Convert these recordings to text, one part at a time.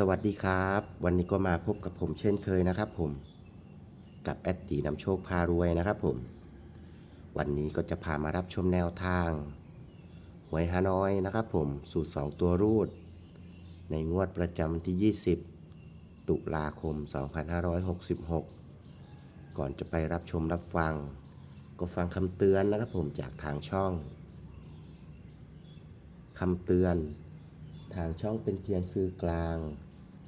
สวัสดีครับ วันนี้ก็มาพบกับผมเช่นเคยนะครับผมกับแอดตีนำโชคพารวยนะครับผม วันนี้ก็จะพามารับชมแนวทาง หวยฮานอยนะครับผมสูตร 2 ตัวรูด ในงวดประจำที่ 20 ตุลาคม 2566 ก่อนจะไปรับชมรับฟัง ก็ฟังคำเตือนนะครับผมจากทางช่องคำเตือนทางช่องเป็นเพียงสื่อกลาง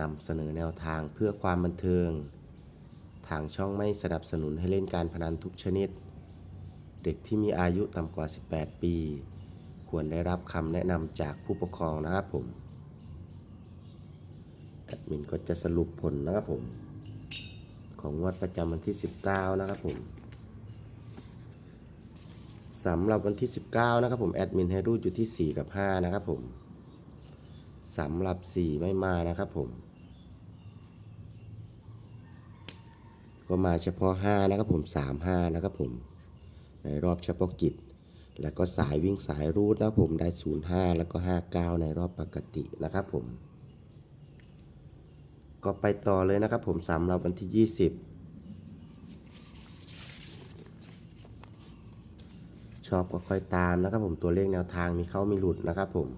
นำเสนอแนวทางเพื่อความบันเทิง ทางช่องไม่สนับสนุนให้เล่นการพนันทุกชนิด เด็กที่มีอายุต่ำกว่า 18 ปี ควรได้รับคำแนะนำจากผู้ปกครองนะครับผมแอดมินก็จะสรุปผลนะครับผม ของงวดประจำวันที่ 19 นะครับผมสำหรับวันที่ 19 นะครับผม แอดมินให้รูดอยู่ที่ 4 กับ 5 นะครับผม สำหรับ 4 ไม่มานะครับผม ก็มาเฉพาะ 5 นะครับผม 3 5 นะครับผม ในรอบเฉพาะกิจ แล้วก็สายวิ่งสายรูดนะครับผมได้ 05 แล้วก็ 59 ในรอบปกตินะครับผม ก็ไปต่อเลยนะครับผมสำหรับวันที่ 20ชอบก็ค่อยตามนะครับผมตัวเลขแนวทางมีเข้ามีหลุดนะครับผม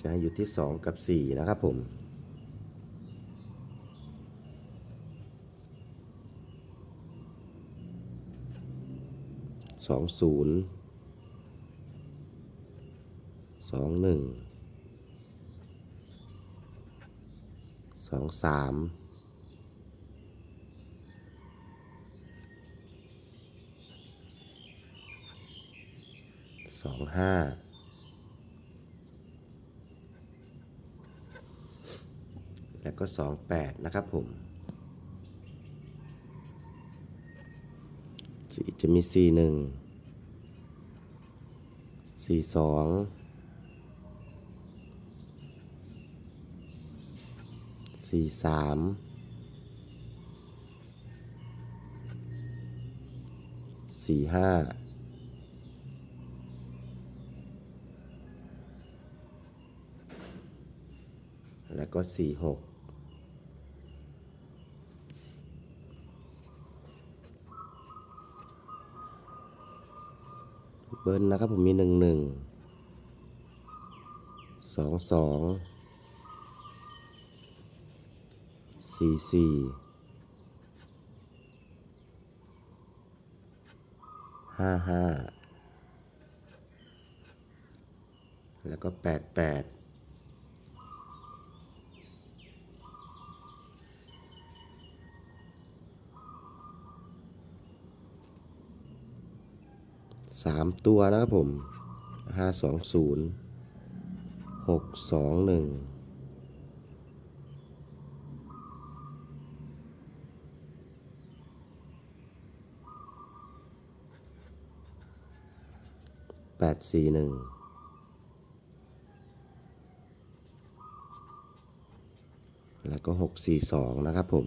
จะให้อยู่ที่ 2 กับ 4 นะครับผม สองศูนย์สองหนึ่งสองสามสองห้า ก็ 28 นะครับผมสีจะมี 4 1 4 2 4 3 4 5 แล้วก็ 4 6 เบิ้ลนะครับผมมีหนึ่งหนึ่งสองสองสี่สี่ห้าห้าแล้วก็แปดแปด สามตัวนะครับผมห้าสองศูนย์หกสองหนึ่งแปดสี่หนึ่งแล้วก็หกสี่สองนะครับผม